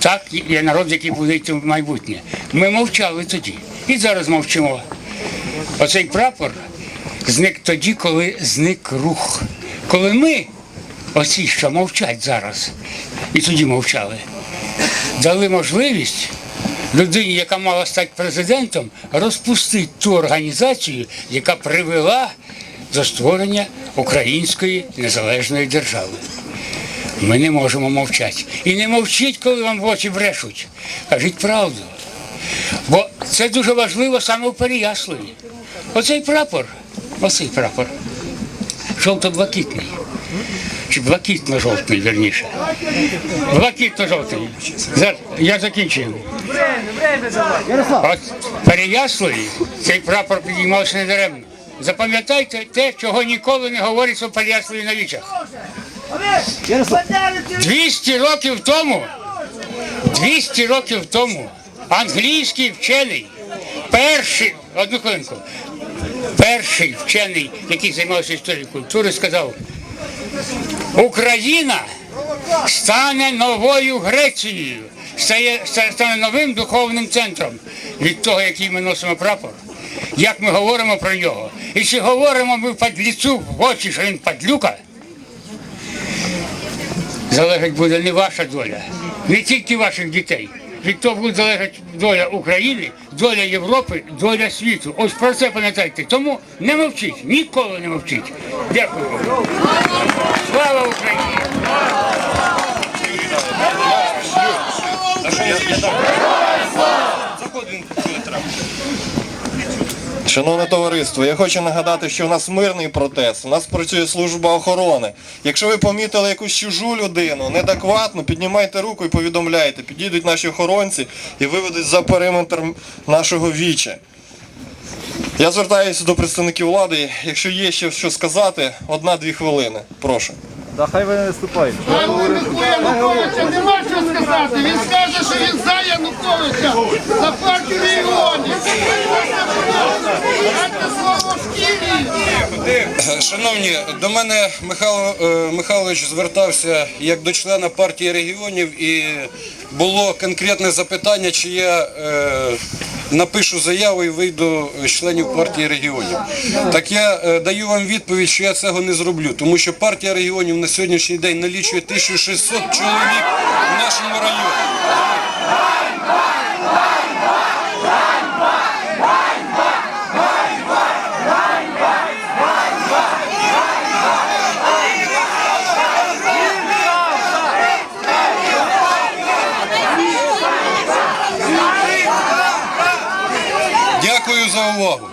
Так є народ, який буде йти в майбутнє. Ми мовчали тоді і зараз мовчимо. Оцей прапор зник тоді, коли зник рух. Коли ми, оці, що мовчать зараз, і тоді мовчали, дали можливість людині, яка мала стати президентом, розпустити ту організацію, яка привела до створення української незалежної держави. Ми не можемо мовчати. І не мовчіть, коли вам в очі брешуть. Кажіть правду. Бо це дуже важливо саме в Переяславі. Оцей прапор, оцей прапор, жовто-блакитний. Чи блакитно-жовтий, верніше. Блакитно-жовтий. Я закінчую. От Переяславі цей прапор підіймався недаремно. Запам'ятайте те, чого ніколи не говориться в Переяславі на вічах. 200 років тому, 200 років тому англійський вчений, перший, одну хвилинку, перший вчений, який займався історією культури, сказав, Україна стане новою Грецією, стає, стане новим духовним центром від того, який ми носимо прапор. Як ми говоримо про нього. І чи говоримо ми падліцу в очі, що він падлюка, залежить буде не ваша доля, не тільки ваших дітей. Від того буде залежати доля України, доля Європи, доля світу. Ось про це пам'ятайте. Тому не мовчіть, ніколи не мовчіть. Дякую. вам. Слава Україні! Шановне товариство, я хочу нагадати, що у нас мирний протест, у нас працює служба охорони. Якщо ви помітили якусь чужу людину, неадекватну, піднімайте руку і повідомляйте. Підійдуть наші охоронці і виведуть за периметр нашого віча. Я звертаюся до представників влади. Якщо є ще що сказати, одна-дві хвилини. Прошу. Да хай ви не виступаєте. Януковича нема що сказати. Він скаже, що він за Януковича, за партію регіонів. Дайте слово шкірі. Шановні, до мене Михайло е, Михайлович звертався як до члена партії регіонів і було конкретне запитання, чи я е, напишу заяву і вийду з членів партії регіонів. Так я е, даю вам відповідь, що я цього не зроблю, тому що партія регіонів на сьогоднішній день налічує 1600 чоловік в нашому районі. Дякую за увагу.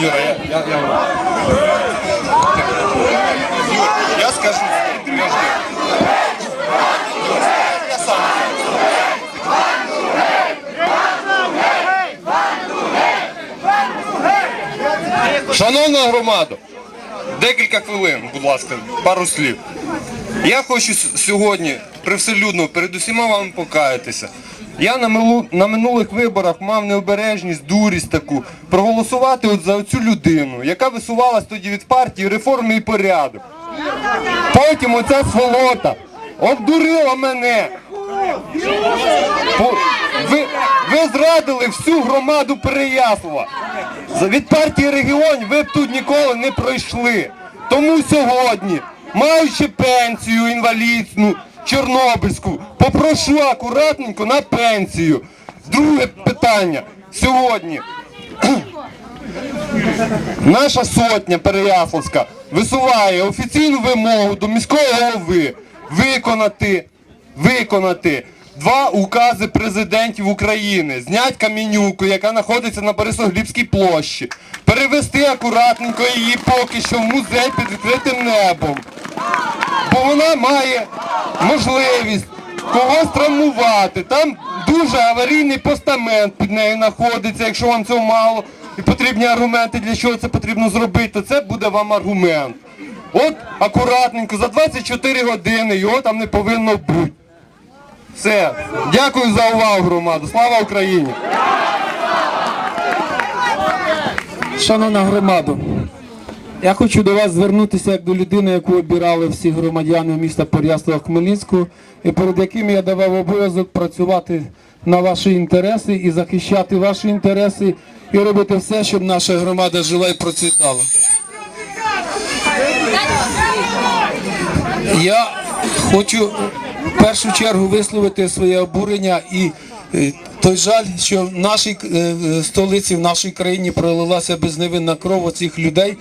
Юра, я, я, я... Юр, я скажу. Шановна громада, декілька хвилин, будь ласка, пару слів. Я хочу сьогодні привселюдно перед усіма вами покаятися. Я на, милу- на минулих виборах мав необережність, дурість таку, проголосувати от за цю людину, яка висувалась тоді від партії реформи і порядок. Потім оця сволота обдурила мене. Ви, ви зрадили всю громаду Переяслава. Від партії регіонів ви б тут ніколи не пройшли. Тому сьогодні, маючи пенсію інвалідну, чорнобильську, попрошу акуратненько на пенсію. Друге питання. Сьогодні наша сотня Переяславська висуває офіційну вимогу до міського голови виконати, виконати два укази президентів України. Знять камінюку, яка знаходиться на Борисоглібській площі, перевести акуратненько її поки що в музей під відкритим небом. Бо вона має можливість когось травмувати. Там дуже аварійний постамент під нею знаходиться, якщо вам цього мало і потрібні аргументи, для чого це потрібно зробити, то це буде вам аргумент. От акуратненько, за 24 години його там не повинно бути. Все. Дякую за увагу, громаду. Слава Україні! Шановна громада, Я хочу до вас звернутися як до людини, яку обирали всі громадяни міста Поряслава Хмельницького, і перед яким я давав обов'язок працювати на ваші інтереси і захищати ваші інтереси, і робити все, щоб наша громада жила і процвітала. Я хочу в першу чергу висловити своє обурення і е, той жаль, що в нашій е, столиці, в нашій країні пролилася безневинна кров оцих людей,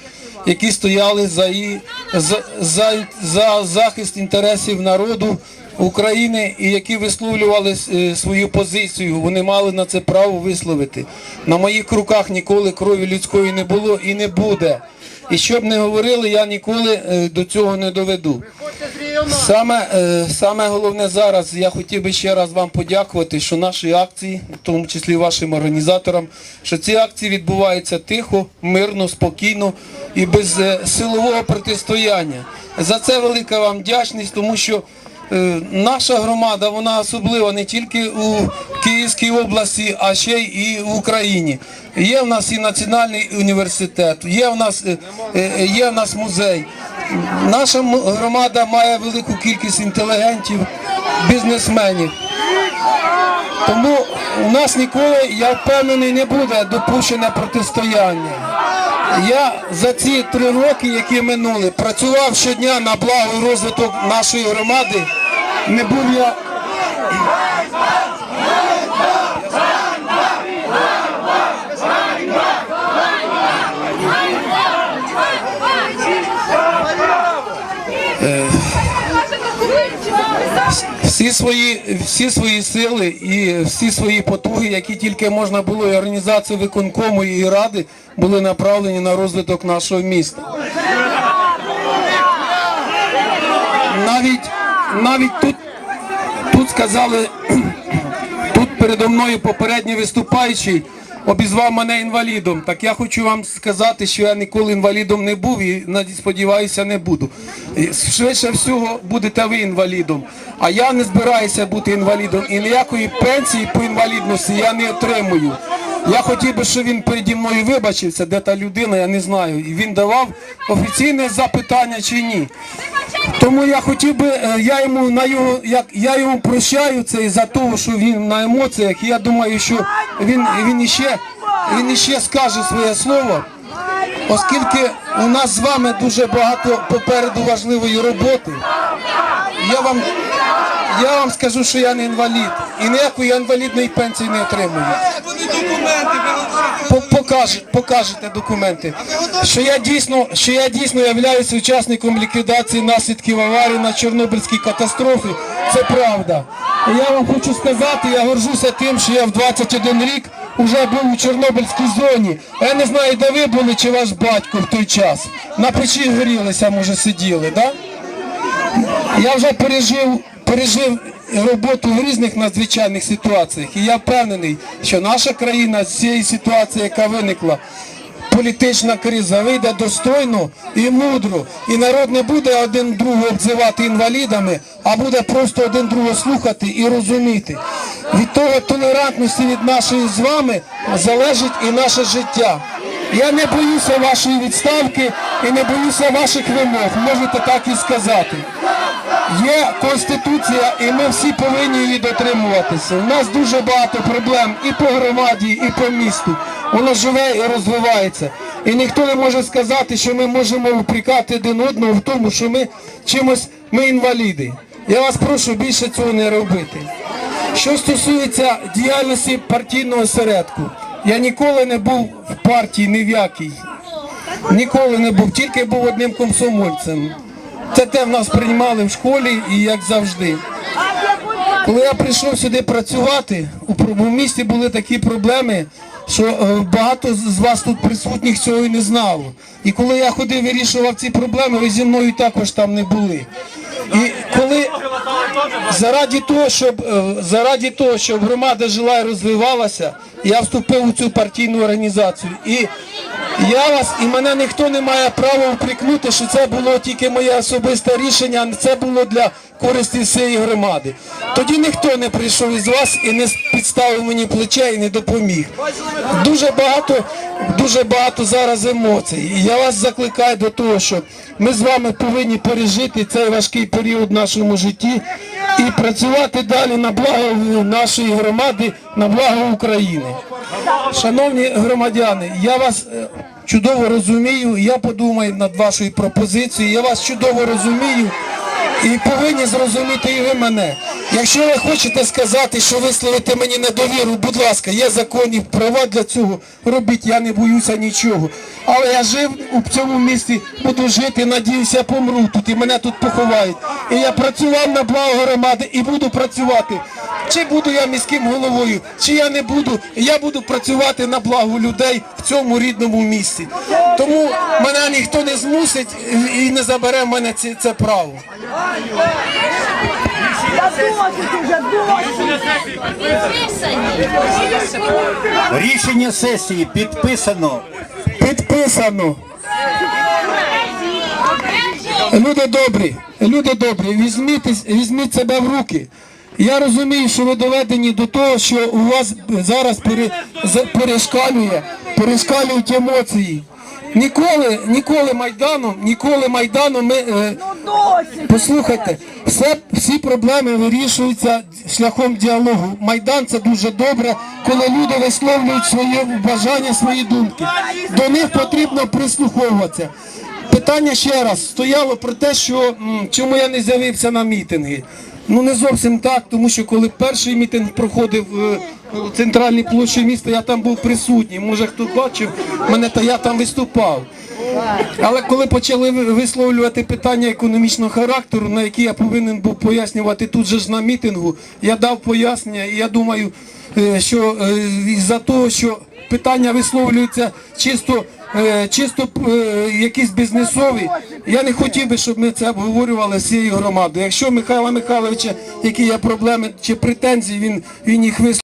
які стояли за, і, за, за, за захист інтересів народу України і які висловлювали е, свою позицію. Вони мали на це право висловити. На моїх руках ніколи крові людської не було і не буде. І що б не говорили, я ніколи е, до цього не доведу. Саме, е, саме головне зараз я хотів би ще раз вам подякувати, що наші акції, в тому числі вашим організаторам, що ці акції відбуваються тихо, мирно, спокійно і без е, силового протистояння. За це велика вам вдячність, тому що е, наша громада, вона особлива не тільки у Київській області, а ще й в Україні. Є в нас і національний університет, є в нас, є в нас музей. Наша громада має велику кількість інтелігентів, бізнесменів. Тому у нас ніколи, я впевнений, не буде допущене протистояння. Я за ці три роки, які минули, працював щодня на благо і розвиток нашої громади. Не був я всі свої, всі свої сили і всі свої потуги, які тільки можна було, і організації виконкому і ради були направлені на розвиток нашого міста. Навіть, навіть тут, тут сказали, тут передо мною попередній виступаючий обізвав мене інвалідом. Так я хочу вам сказати, що я ніколи інвалідом не був і сподіваюся не буду. І Швидше всього будете ви інвалідом. А я не збираюся бути інвалідом і ніякої пенсії по інвалідності я не отримую. Я хотів би, щоб він переді мною вибачився, де та людина, я не знаю. І він давав офіційне запитання чи ні. Тому я хотів би, е, я йому на його, як я йому прощаю це із-за того, що він на емоціях. І я думаю, що він, він іще, він іще скаже своє слово, оскільки у нас з вами дуже багато попереду важливої роботи. Я вам, я вам скажу, що я не інвалід і ніякої інвалідної пенсії не отримую. По- покаже- покажете документи. Що я дійсно, що я дійсно являюся учасником ліквідації наслідків аварії на Чорнобильській катастрофі. Це правда. І я вам хочу сказати, я горжуся тим, що я в 21 рік вже був у Чорнобильській зоні. Я не знаю, де ви були, чи ваш батько в той час. На печі грілися, може, сиділи? Да? Я вже пережив, пережив роботу в різних надзвичайних ситуаціях. І я впевнений, що наша країна з цієї ситуації, яка виникла, політична криза вийде достойно і мудро. І народ не буде один другого обзивати інвалідами, а буде просто один другого слухати і розуміти. Від того толерантності від нашої з вами залежить і наше життя. Я не боюся вашої відставки і не боюся ваших вимог, можете так і сказати. Є конституція, і ми всі повинні її дотримуватися. У нас дуже багато проблем і по громаді, і по місту. Воно живе і розвивається. І ніхто не може сказати, що ми можемо упрекати один одного в тому, що ми чимось ми інваліди. Я вас прошу більше цього не робити. Що стосується діяльності партійного осередку, я ніколи не був в партії ні в якій. Ніколи не був, тільки був одним комсомольцем. Це те в нас приймали в школі і як завжди. Коли я прийшов сюди працювати, у місті були такі проблеми, що е, багато з вас тут присутніх цього і не знало. І коли я ходив вирішував ці проблеми, ви зі мною також там не були. І коли заради того, щоб е, заради того, щоб громада жила і розвивалася, я вступив у цю партійну організацію. І Я вас і мене ніхто не має права упрекнути, що це було тільки моє особисте рішення, а це було для користі всієї громади. Тоді ніхто не прийшов із вас і не підставив мені плече і не допоміг. Дуже багато, дуже багато зараз емоцій. І я вас закликаю до того, що ми з вами повинні пережити цей важкий період в нашому житті і працювати далі на благо нашої громади, на благо України. Шановні громадяни, я вас е, чудово розумію. Я подумаю над вашою пропозицією. Я вас чудово розумію і повинні зрозуміти і ви мене. Якщо ви хочете сказати, що висловите мені недовіру, будь ласка, є законні права для цього. Робіть, я не боюся нічого. Але я жив у цьому місті, буду жити, надіюся, помру тут і мене тут поховають. І я працював на благо громади і буду працювати. Чи буду я міським головою, чи я не буду, я буду працювати на благо людей в цьому рідному місті. Тому мене ніхто не змусить і не забере в мене це, це право. Рішення сесії підписано. Підписано. Люди добрі, люди добрі, візьміть, візьміть себе в руки. Я розумію, що ви доведені до того, що у вас зараз пере, перешкалює, перешкалюють емоції. Ніколи, ніколи Майданом, ніколи Майданом ми. е, Послухайте, все, всі проблеми вирішуються шляхом діалогу. Майдан це дуже добре, коли люди висловлюють своє бажання, свої думки. До них потрібно прислуховуватися. Питання ще раз стояло про те, що чому я не з'явився на мітинги. Ну не зовсім так, тому що коли перший мітинг проходив е, у центральній площі міста, я там був присутній. Може хто бачив мене, то я там виступав. Але коли почали висловлювати питання економічного характеру, на які я повинен був пояснювати тут же ж на мітингу, я дав пояснення, і я думаю, е, що е, із-за того, що питання висловлюються чисто, е, чисто якісь бізнесові, я не хотів би, щоб ми це обговорювали з цією громадою. Якщо Михайла Михайловича, які є проблеми чи претензії, він, він їх висловив.